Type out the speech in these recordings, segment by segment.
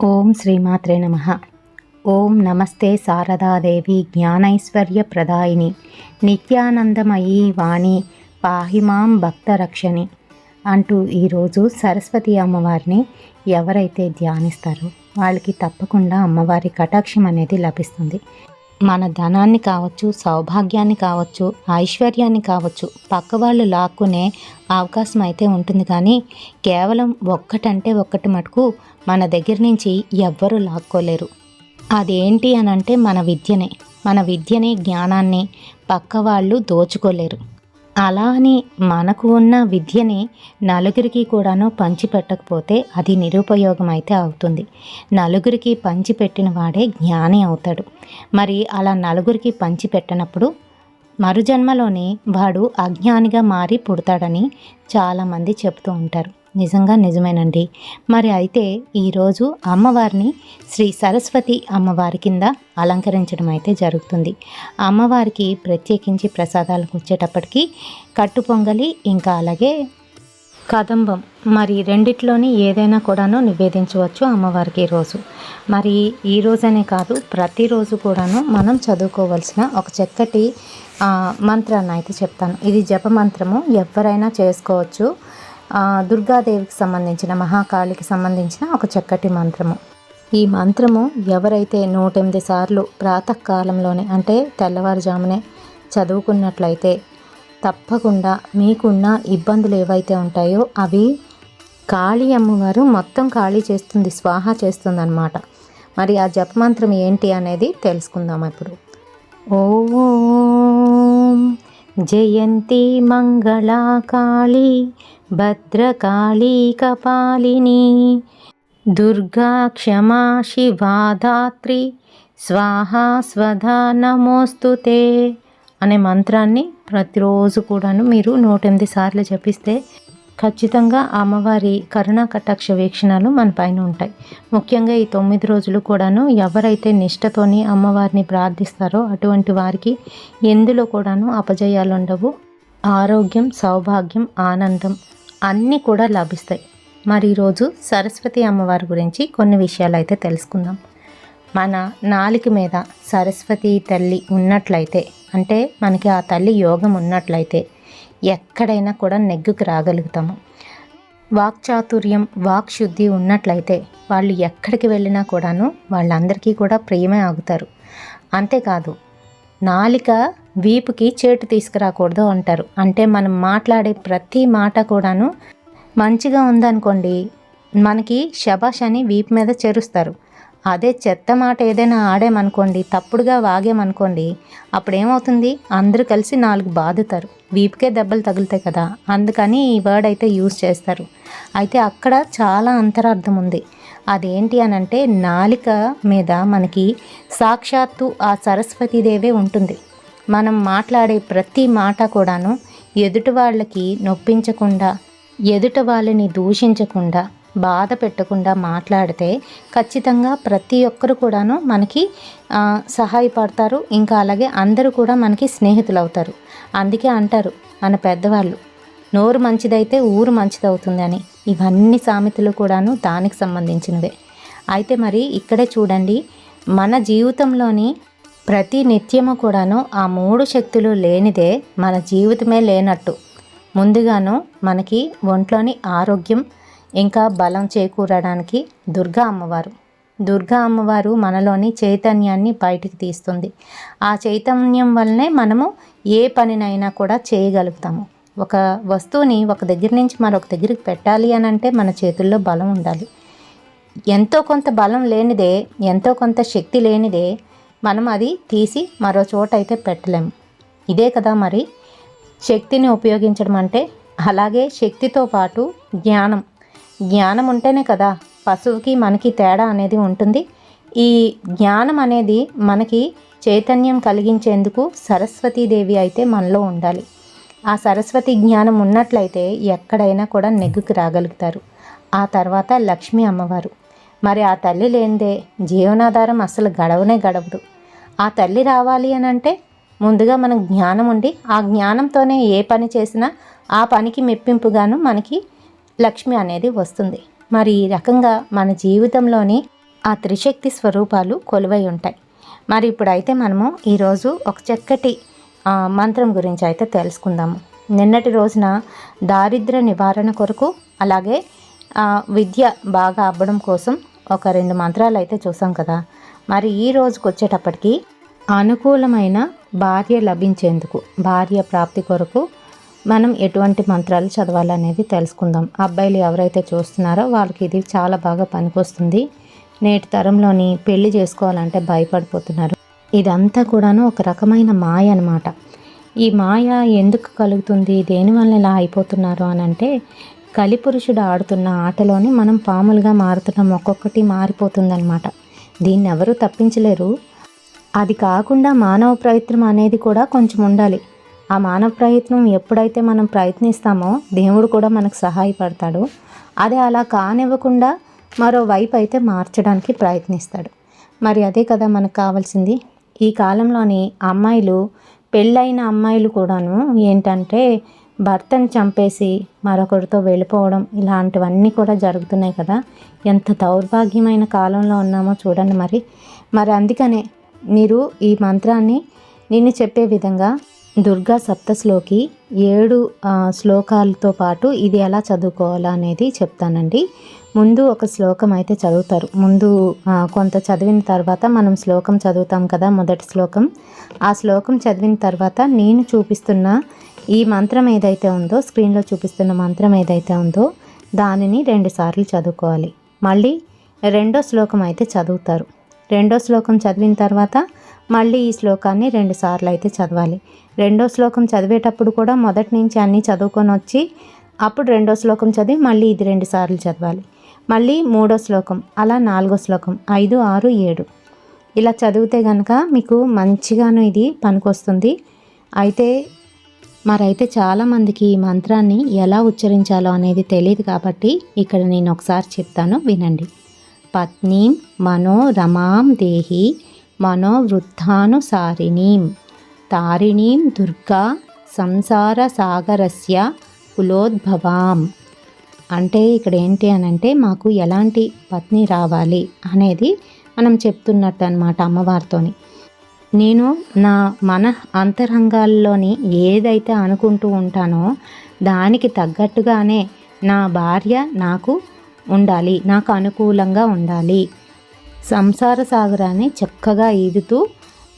ఓం శ్రీమాత్రే నమ. ఓం నమస్తే శారదాదేవి జ్ఞానైశ్వర్య ప్రదాయిని నిత్యానందమయీ వాణి పాహిమాం భక్తరక్షణి అంటూ ఈరోజు సరస్వతి అమ్మవారిని ఎవరైతే ధ్యానిస్తారో వాళ్ళకి తప్పకుండా అమ్మవారి కటాక్షం అనేది లభిస్తుంది. మన ధనాన్ని కావచ్చు సౌభాగ్యాన్ని కావచ్చు ఐశ్వర్యాన్ని కావచ్చు పక్క వాళ్ళు లాక్కునే అవకాశం అయితే ఉంటుంది. కానీ కేవలం ఒక్కటంటే ఒక్కటి మటుకు మన దగ్గర నుంచి ఎవ్వరూ లాక్కోలేరు. అదేంటి అని అంటే మన విద్యనే మన విద్యని జ్ఞానాన్ని పక్క వాళ్ళు దోచుకోలేరు. అలా అని మనకు ఉన్న విద్యని నలుగురికి కూడాను పంచిపెట్టకపోతే అది నిరుపయోగం అయితే అవుతుంది. నలుగురికి పంచిపెట్టిన వాడే జ్ఞాని అవుతాడు. మరి అలా నలుగురికి పంచిపెట్టనప్పుడు మరుజన్మలోనే వాడు అజ్ఞానిగా మారి పుడతాడని చాలామంది చెప్తూ ఉంటారు. నిజంగా నిజమేనండి. మరి అయితే ఈరోజు అమ్మవారిని శ్రీ సరస్వతి అమ్మవారి కింద అలంకరించడం అయితే జరుగుతుంది. అమ్మవారికి ప్రత్యేకించి ప్రసాదాలకు వచ్చేటప్పటికి కట్టు పొంగలి ఇంకా అలాగే కదంబం. మరి రెండిట్లోని ఏదైనా కూడాను నివేదించవచ్చు అమ్మవారికి ఈరోజు మరి ఈ రోజనే కాదు ప్రతిరోజు కూడాను మనం చదువుకోవాల్సిన ఒక చక్కటి మంత్రాన్ని అయితే చెప్తాను. ఇది జప మంత్రము. ఎవరైనా చేసుకోవచ్చు. దుర్గాదేవికి సంబంధించిన మహాకాళికి సంబంధించిన ఒక చక్కటి మంత్రము. ఈ మంత్రము ఎవరైతే నూట ఎనిమిది సార్లు ప్రాతకాలంలోనే అంటే తెల్లవారుజామునే చదువుకున్నట్లయితే తప్పకుండా మీకున్న ఇబ్బందులు ఏవైతే ఉంటాయో అవి కాళీ అమ్మవారు మొత్తం ఖాళీ చేస్తుంది స్వాహ చేస్తుంది అనమాట మరి ఆ జపమంత్రం ఏంటి అనేది తెలుసుకుందాం ఇప్పుడు. ఓం జయంతి మంగళాకాళి భద్రకాళీ కపాలిని దుర్గా క్షమా శివాధాత్రి స్వాహా స్వధా నమోస్తుతే అనే మంత్రాన్ని ప్రతిరోజు కూడాను మీరు నూట ఎనిమిది సార్లు జపిస్తే ఖచ్చితంగా అమ్మవారి కరుణా కటాక్ష వీక్షణాలు మన పైన ఉంటాయి. ముఖ్యంగా ఈ తొమ్మిది రోజులు కూడాను ఎవరైతే నిష్టతోని అమ్మవారిని ప్రార్థిస్తారో అటువంటి వారికి ఎందులో కూడాను అపజయాలు ఉండవు ఆరోగ్యం సౌభాగ్యం ఆనందం అన్నీ కూడా లభిస్తాయి. మరి ఈరోజు సరస్వతి అమ్మవారి గురించి కొన్ని విషయాలు అయితే తెలుసుకుందాం. మన నాలుక మీద సరస్వతి తల్లి ఉన్నట్లయితే అంటే మనకి ఆ తల్లి యోగం ఉన్నట్లయితే ఎక్కడైనా కూడా నెగ్గుకు రాగలుగుతాము. వాక్చాతుర్యం వాక్శుద్ధి ఉన్నట్లయితే వాళ్ళు ఎక్కడికి వెళ్ళినా కూడాను వాళ్ళందరికీ కూడా ప్రియమే ఆగుతారు. అంతేకాదు నాలిక వీపుకి చేటు తీసుకురాకూడదు అంటారు. అంటే మనం మాట్లాడే ప్రతి మాట కూడాను మంచిగా ఉందనుకోండి మనకి శబాష్ అని వీపు మీద చేరుస్తారు. అదే చెత్త మాట ఏదైనా ఆడామనుకోండి తప్పుడుగా వాగామనుకోండి అప్పుడు ఏమవుతుంది అందరూ కలిసి నాలుగు బాదుతారు. వీపుకే దెబ్బలు తగులుతాయి కదా అందుకని ఈ వర్డ్ అయితే యూజ్ చేస్తారు. అయితే అక్కడ చాలా అంతరార్థం ఉంది అదేంటి అని అంటే నాలిక మీద మనకి సాక్షాత్తు ఆ సరస్వతీదేవే ఉంటుంది. మనం మాట్లాడే ప్రతి మాట కూడాను ఎదుటి వాళ్ళకి నొప్పించకుండా ఎదుట వాళ్ళని దూషించకుండా బాధ పెట్టకుండా మాట్లాడితే ఖచ్చితంగా ప్రతి ఒక్కరు కూడాను మనకి సహాయపడతారు. ఇంకా అలాగే అందరూ కూడా మనకి స్నేహితులు అవుతారు అందుకే అంటారు మన పెద్దవాళ్ళు నోరు మంచిదైతే ఊరు మంచిదవుతుందని ఇవన్నీ సామెతలు కూడాను దానికి సంబంధించినవే. అయితే మరి ఇక్కడే చూడండి మన జీవితంలోని ప్రతి నిత్యము కూడాను ఆ మూడు శక్తులు లేనిదే మన జీవితమే లేనట్టు. ముందుగాను మనకి ఒంట్లోని ఆరోగ్యం ఇంకా బలం చేకూరడానికి దుర్గా అమ్మవారు. దుర్గా అమ్మవారు మనలోని చైతన్యాన్ని బయటికి తీస్తుంది. ఆ చైతన్యం వల్లనే మనము ఏ పనినైనా కూడా చేయగలుగుతాము. ఒక వస్తువుని ఒక దగ్గర నుంచి మరొక దగ్గరికి పెట్టాలి అని అంటే మన చేతుల్లో బలం ఉండాలి. ఎంతో కొంత బలం లేనిదే ఎంతో కొంత శక్తి లేనిదే మనం అది తీసి మరో చోట అయితే పెట్టలేము. ఇదే కదా మరి శక్తిని ఉపయోగించడం అంటే అలాగే శక్తితో పాటు జ్ఞానం. జ్ఞానం ఉంటేనే కదా పశువుకి మనకి తేడా అనేది ఉంటుంది. ఈ జ్ఞానం అనేది మనకి చైతన్యం కలిగించేందుకు సరస్వతీదేవి అయితే మనలో ఉండాలి. ఆ సరస్వతి జ్ఞానం ఉన్నట్లయితే ఎక్కడైనా కూడా నెగ్గుకి రాగలుగుతారు. ఆ తర్వాత లక్ష్మీ అమ్మవారు. మరి ఆ తల్లి లేనిదే జీవనాధారం అసలు గడవనే గడవదు. ఆ తల్లి రావాలి అని అంటే ముందుగా మనకు జ్ఞానం ఉండి ఆ జ్ఞానంతోనే ఏ పని చేసినా ఆ పనికి మెప్పింపుగాను మనకి లక్ష్మి అనేది వస్తుంది. మరి ఈ రకంగా మన జీవితంలోని ఆ త్రిశక్తి స్వరూపాలు కొలువై ఉంటాయి. మరి ఇప్పుడైతే మనము ఈరోజు ఒక చక్కటి మంత్రం గురించి అయితే తెలుసుకుందాము. నిన్నటి రోజున దారిద్ర నివారణ కొరకు అలాగే ఆ, విద్య బాగా అవ్వడం కోసం ఒక రెండు మంత్రాలు అయితే చూసాం కదా. మరి ఈ రోజుకి వచ్చేటప్పటికి అనుకూలమైన భార్య లభించేందుకు భార్య ప్రాప్తి కొరకు మనం ఎటువంటి మంత్రాలు చదవాలనేది తెలుసుకుందాం. అబ్బాయిలు ఎవరైతే చూస్తున్నారో వాళ్ళకి ఇది చాలా బాగా పనికొస్తుంది. నేటి తరంలోని పెళ్ళి చేసుకోవాలంటే భయపడిపోతున్నారు. ఇదంతా కూడాను ఒక రకమైన మాయ అన్నమాట. ఈ మాయ ఎందుకు కలుగుతుంది? దేనివల్ల ఇలా అయిపోతున్నారు అని అంటే కలిపురుషుడు ఆడుతున్న ఆటలోని మనం పాములుగా మారుతున్నాం. ఒక్కొక్కటి మారిపోతుందన్నమాట. దీన్ని ఎవరు తప్పించలేరు. అది కాకుండా మానవ ప్రయత్నం అనేది కూడా కొంచెం ఉండాలి. ఆ మానవ ప్రయత్నం ఎప్పుడైతే మనం ప్రయత్నిస్తామో దేవుడు కూడా మనకు సహాయపడతాడు. అది అలా కానివ్వకుండా మరో వైపు అయితే మార్చడానికి ప్రయత్నిస్తాడు. మరి అదే కదా మనకు కావాల్సింది. ఈ కాలంలోని అమ్మాయిలు పెళ్ళైన అమ్మాయిలు కూడాను ఏంటంటే భర్తను చంపేసి మరొకరితో వెళ్ళిపోవడం ఇలాంటివన్నీ కూడా జరుగుతున్నాయి కదా. ఎంత దౌర్భాగ్యమైన కాలంలో ఉన్నామో చూడండి మరి. మరి అందుకనే మీరు ఈ మంత్రాన్ని నేను చెప్పే విధంగా దుర్గా సప్తశ్లోకి ఏడు శ్లోకాలతో పాటు ఇది ఎలా చదువుకోవాలా అనేది చెప్తానండి. ముందు ఒక శ్లోకం అయితే చదువుతారు. ముందు కొంత చదివిన తర్వాత మనం శ్లోకం చదువుతాం కదా మొదటి శ్లోకం. ఆ శ్లోకం చదివిన తర్వాత నేను చూపిస్తున్న ఈ మంత్రం ఏదైతే ఉందో స్క్రీన్లో చూపిస్తున్న మంత్రం ఏదైతే ఉందో దానిని రెండుసార్లు చదువుకోవాలి. మళ్ళీ రెండో శ్లోకం అయితే చదువుతారు. రెండో శ్లోకం చదివిన తర్వాత మళ్ళీ ఈ శ్లోకాన్ని రెండు సార్లు అయితే చదవాలి. రెండో శ్లోకం చదివేటప్పుడు కూడా మొదటి నుంచి అన్నీ చదువుకొని వచ్చి అప్పుడు రెండో శ్లోకం చదివి మళ్ళీ ఇది రెండు సార్లు చదవాలి. మళ్ళీ మూడో శ్లోకం అలా నాలుగో శ్లోకం ఐదు ఆరు ఏడు. ఇలా చదివితే కనుక మీకు మంచిగాను ఇది పనికొస్తుంది. అయితే మరైతే చాలామందికి ఈ మంత్రాన్ని ఎలా ఉచ్చరించాలో అనేది తెలియదు కాబట్టి ఇక్కడ నేను ఒకసారి చెప్తాను వినండి. పత్నీం మనోరమాం దేహి మనోవృద్ధానుసారిణీం తారిణీం దుర్గా సంసార సాగరస్య కులోద్భవాం అంటే ఇక్కడ ఏంటి అని అంటే మాకు ఎలాంటి పత్ని రావాలి అనేది మనం చెప్తున్నట్టు అనమాట అమ్మవారితోని. నేను నా మన అంతరంగాల్లోని ఏదైతే అనుకుంటూ ఉంటానో దానికి తగ్గట్టుగానే నా భార్య నాకు ఉండాలి నాకు అనుకూలంగా ఉండాలి. సంసార సాగరాన్ని చక్కగా ఈదుతూ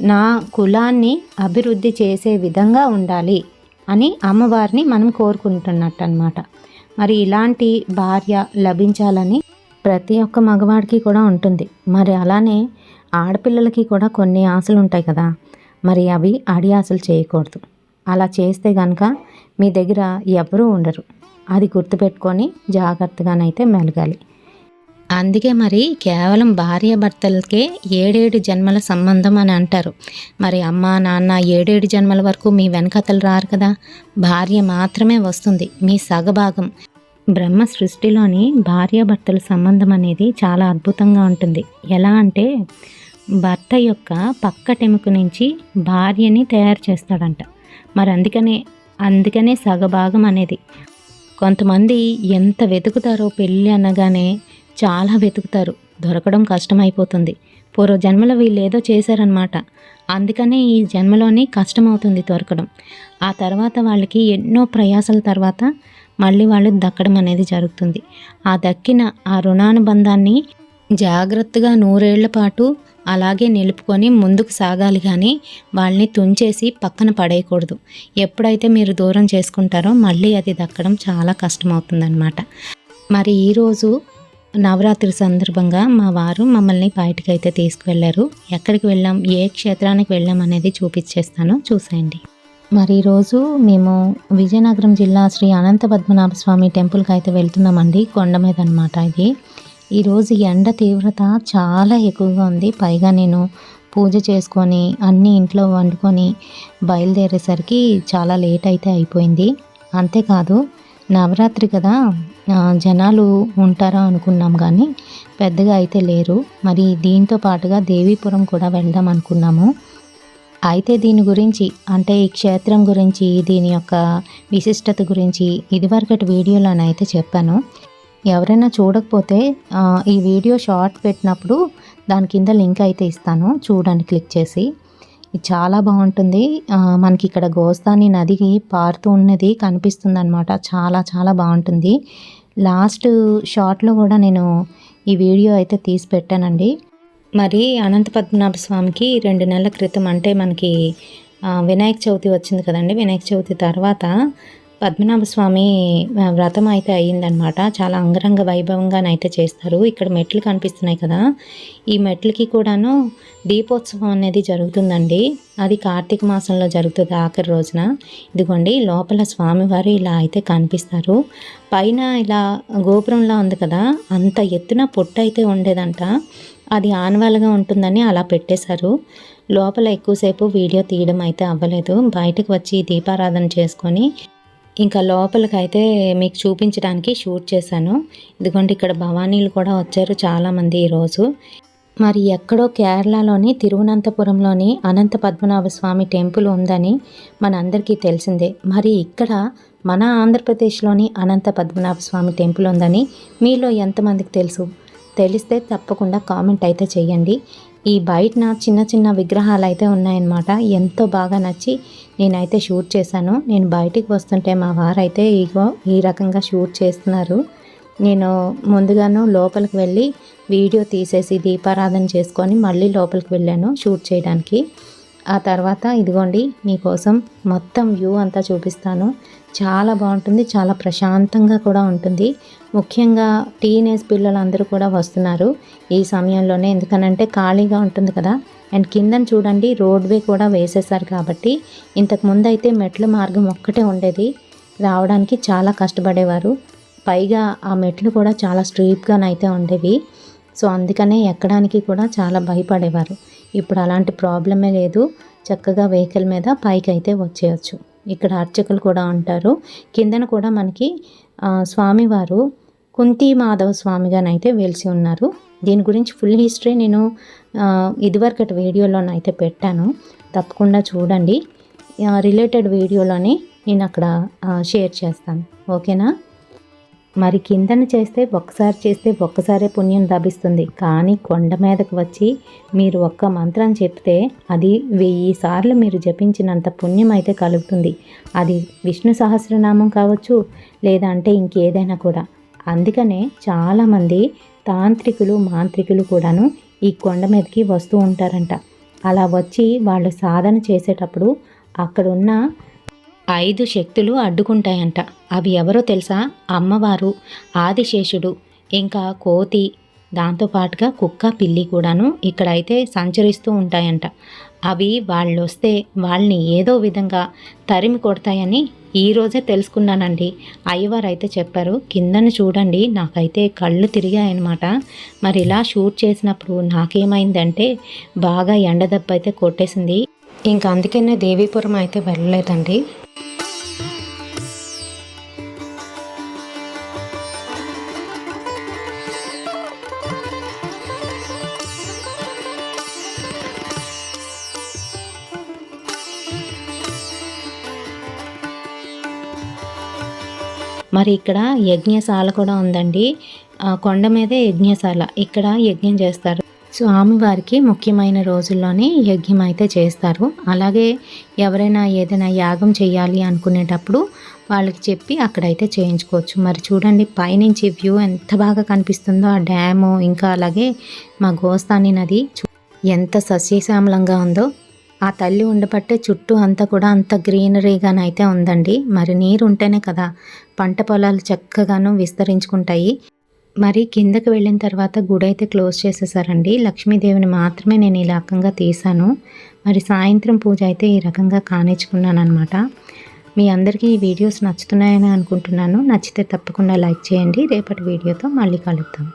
నా కులాన్ని అభివృద్ధి చేసే విధంగా ఉండాలి అని అమ్మవారిని మనం కోరుకుంటున్నట్టు అనమాట మరి ఇలాంటి భార్య లభించాలని ప్రతి ఒక్క మగవాడికి కూడా ఉంటుంది. మరి అలానే ఆడపిల్లలకి కూడా కొన్ని ఆశలు ఉంటాయి కదా. మరి అవి అడి ఆశలు చేయకూడదు. అలా చేస్తే కనుక మీ దగ్గర ఎవరూ ఉండరు. అది గుర్తుపెట్టుకొని జాగ్రత్తగానైతే మెలగాలి. అందుకే మరి కేవలం భార్య భర్తలకే ఏడేడు జన్మల సంబంధం అని అంటారు. మరి అమ్మ నాన్న ఏడేడు జన్మల వరకు మీ వెనకతలు రారు కదా? భార్య మాత్రమే వస్తుంది మీ సగభాగం. బ్రహ్మ సృష్టిలోని భార్యాభర్తల సంబంధం అనేది చాలా అద్భుతంగా ఉంటుంది. ఎలా అంటే భర్త యొక్క పక్కటెముక నుంచి భార్యని తయారు చేస్తాడంట. మరి అందుకనే అందుకనే సగభాగం అనేది. కొంతమంది ఎంత వెతుకుతారో పెళ్ళి అనగానే చాలా వెతుకుతారు. దొరకడం కష్టమైపోతుంది. పూర్వ జన్మలో వీళ్ళు ఏదో చేశారనమాట అందుకనే ఈ జన్మలోని కష్టమవుతుంది దొరకడం. ఆ తర్వాత వాళ్ళకి ఎన్నో ప్రయాసాల తర్వాత మళ్ళీ వాళ్ళు దక్కడం అనేది జరుగుతుంది. ఆ దక్కిన ఆ రుణానుబంధాన్ని జాగ్రత్తగా నూరేళ్ళ పాటు అలాగే నిలుపుకొని ముందుకు సాగాలి కానీ వాళ్ళని తుంచేసి పక్కన పడేయకూడదు. ఎప్పుడైతే మీరు దూరం చేసుకుంటారో మళ్ళీ అది దక్కడం చాలా కష్టమవుతుందన్నమాట. మరి ఈరోజు నవరాత్రి సందర్భంగా మా వారు మమ్మల్ని బయటకు అయితే తీసుకువెళ్ళారు. ఎక్కడికి వెళ్ళాం ఏ క్షేత్రానికి వెళ్ళాం అనేది చూపించేస్తాను. చూసేయండి. మరి ఈరోజు మేము విజయనగరం జిల్లా శ్రీ అనంత పద్మనాభ స్వామి టెంపుల్కి అయితే వెళ్తున్నామండి కొండ మీద అనమాట ఇది. ఈరోజు ఎండ తీవ్రత చాలా ఎక్కువగా ఉంది. పైగా నేను పూజ చేసుకొని అన్నీ ఇంట్లో వండుకొని బయలుదేరేసరికి చాలా లేట్ అయితే అయిపోయింది. అంతేకాదు నవరాత్రి కదా జనాలు ఉంటారా అనుకున్నాం కానీ పెద్దగా అయితే లేరు. మరి దీంతో పాటుగా దేవీపురం కూడా వెళ్దాం అనుకున్నాము. అయితే దీని గురించి అంటే ఈ క్షేత్రం గురించి దీని యొక్క విశిష్టత గురించి ఇదివరకటి వీడియోలోనైతే చెప్పాను. ఎవరైనా చూడకపోతే ఈ వీడియో షార్ట్ పెట్టినప్పుడు దాని కింద లింక్ అయితే ఇస్తాను. చూడండి క్లిక్ చేసి. చాలా బాగుంటుంది. మనకి ఇక్కడ గోస్తాని నదికి పారుతూ ఉన్నది కనిపిస్తుంది అనమాట చాలా చాలా బాగుంటుంది. లాస్ట్ షార్ట్లో కూడా నేను ఈ వీడియో అయితే తీసి పెట్టానండి. మరి అనంత పద్మనాభ స్వామికి రెండు నెలల క్రితం అంటే మనకి వినాయక చవితి వచ్చింది కదండి. వినాయక చవితి తర్వాత పద్మనాభ స్వామి వ్రతం అయితే అయ్యిందనమాట చాలా అంగరంగ వైభవంగానైతే చేస్తారు. ఇక్కడ మెట్లు కనిపిస్తున్నాయి కదా. ఈ మెట్లకి కూడాను దీపోత్సవం అనేది జరుగుతుందండి. అది కార్తీక మాసంలో జరుగుతుంది ఆఖరి రోజున. ఇదిగోండి లోపల స్వామివారు ఇలా అయితే కనిపిస్తారు. పైన ఇలా గోపురంలా ఉంది కదా. అంత ఎత్తున పొట్టు అయితే ఉండేదంట. అది ఆనవాలుగా ఉంటుందని అలా పెట్టేశారు. లోపల ఎక్కువసేపు వీడియో తీయడం అయితే అవ్వలేదు. బయటకు వచ్చి దీపారాధన చేసుకొని ఇంకా లోపలికైతే మీకు చూపించడానికి షూట్ చేశాను. ఇదిగోండి ఇక్కడ భవానీలు కూడా వచ్చారు చాలామంది ఈరోజు. మరి ఎక్కడో కేరళలోని తిరువనంతపురంలోని అనంత పద్మనాభ స్వామి టెంపుల్ ఉందని మనందరికీ తెలిసిందే. మరి ఇక్కడ మన ఆంధ్రప్రదేశ్లోని అనంత పద్మనాభ స్వామి టెంపుల్ ఉందని మీలో ఎంతమందికి తెలుసు? తెలిస్తే తప్పకుండా కామెంట్ అయితే చేయండి. ఈ బయటన చిన్న చిన్న విగ్రహాలు అయితే ఉన్నాయన్నమాట. ఎంతో బాగా నచ్చి నేనైతే షూట్ చేశాను. నేను బయటికి వస్తుంటే మా వారైతే ఇగో ఈ రకంగా షూట్ చేస్తున్నారు. నేను ముందుగాను లోపలికి వెళ్ళి వీడియో తీసేసి దీపారాధన చేసుకొని మళ్ళీ లోపలికి వెళ్ళాను షూట్ చేయడానికి. ఆ తర్వాత ఇదిగోండి మీకోసం మొత్తం వ్యూ అంతా చూపిస్తాను. చాలా బాగుంటుంది చాలా ప్రశాంతంగా కూడా ఉంటుంది. ముఖ్యంగా టీనేజ్ పిల్లలందరూ కూడా వస్తున్నారు ఈ సమయంలోనే. ఎందుకనంటే ఖాళీగా ఉంటుంది కదా. అండ్ కిందన చూడండి రోడ్వే కూడా వేసేసారు కాబట్టి ఇంతకు ముందు అయితే మెట్ల మార్గం ఒక్కటే ఉండేది. రావడానికి చాలా కష్టపడేవారు. పైగా ఆ మెట్లు కూడా చాలా స్ట్రీట్గానైతే ఉండేవి. సో అందుకనే ఎక్కడానికి కూడా చాలా భయపడేవారు. ఇప్పుడు అలాంటి ప్రాబ్లమే లేదు. చక్కగా వెహికల్ మీద పైకి అయితే వచ్చేయచ్చు. ఇక్కడ అర్చకులు కూడా ఉంటారు. కిందన కూడా మనకి స్వామివారు కుంతి మాధవ స్వామిగానైతే వెలిసి ఉన్నారు. దీని గురించి ఫుల్ హిస్టరీ నేను ఇదివరకటి వీడియోలోనైతే పెట్టాను. తప్పకుండా చూడండి. రిలేటెడ్ వీడియోలోనే నేను అక్కడ షేర్ చేస్తాను. ఓకేనా? మరి కిందన చేస్తే ఒక్కసారి చేస్తే ఒక్కసారే పుణ్యం లభిస్తుంది. కానీ కొండ మీదకు వచ్చి మీరు ఒక్క మంత్రం చెప్తే అది వెయ్యి సార్లు మీరు జపించినంత పుణ్యం అయితే కలుగుతుంది. అది విష్ణు సహస్రనామం కావచ్చు లేదా అంటే ఇంకేదైనా కూడా. అందుకనే చాలామంది తాంత్రికులు మాంత్రికులు కూడాను ఈ కొండ మీదకి వస్తూ ఉంటారంట. అలా వచ్చి వాళ్ళు సాధన చేసేటప్పుడు అక్కడున్న ఐదు శక్తులు అడ్డుకుంటాయంట. అవి ఎవరో తెలుసా? అమ్మవారు ఆదిశేషుడు ఇంకా కోతి దాంతోపాటుగా కుక్క పిల్లి కూడాను ఇక్కడైతే సంచరిస్తూ ఉంటాయంట. అవి వాళ్ళు వస్తే వాళ్ళని ఏదో విధంగా తరిమి కొడతాయని ఈరోజే తెలుసుకున్నానండి. అయ్యవారు అయితే చెప్పారు కిందన చూడండి నాకైతే కళ్ళు తిరిగాయనమాట మరి ఇలా షూట్ చేసినప్పుడు నాకేమైందంటే బాగా ఎండ దెబ్బ అయితే కొట్టేసింది. ఇంకా అందుకనే దేవీపురం అయితే వెళ్ళలేదండి. మరి ఇక్కడ యజ్ఞశాల కూడా ఉందండి. కొండ మీదే యజ్ఞశాల. ఇక్కడ యజ్ఞం చేస్తారు. స్వామివారికి ముఖ్యమైన రోజుల్లోనే యజ్ఞం అయితే చేస్తారు. అలాగే ఎవరైనా ఏదైనా యాగం చేయాలి అనుకునేటప్పుడు వాళ్ళకి చెప్పి అక్కడైతే చేయించుకోవచ్చు. మరి చూడండి పైనుంచి వ్యూ ఎంత బాగా కనిపిస్తుందో ఆ డ్యాము ఇంకా అలాగే మా గోస్తాని నది. ఎంత సస్యశ్యామలంగా ఉందో. ఆ తల్లి ఉండబట్టే చుట్టూ అంతా కూడా అంత గ్రీనరీగానైతే ఉందండి. మరి నీరు ఉంటేనే కదా పంట పొలాలు చక్కగాను విస్తరించుకుంటాయి. మరి కిందకి వెళ్ళిన తర్వాత గుడి అయితే క్లోజ్ చేసేసారండి. లక్ష్మీదేవిని మాత్రమే నేను ఈ రకంగా తీశాను. మరి సాయంత్రం పూజ అయితే ఈ రకంగా కానిచ్చుకున్నాను అనమాట మీ అందరికీ ఈ వీడియోస్ నచ్చుతున్నాయని అనుకుంటున్నాను. నచ్చితే తప్పకుండా లైక్ చేయండి. రేపటి వీడియోతో మళ్ళీ కలుద్దాం.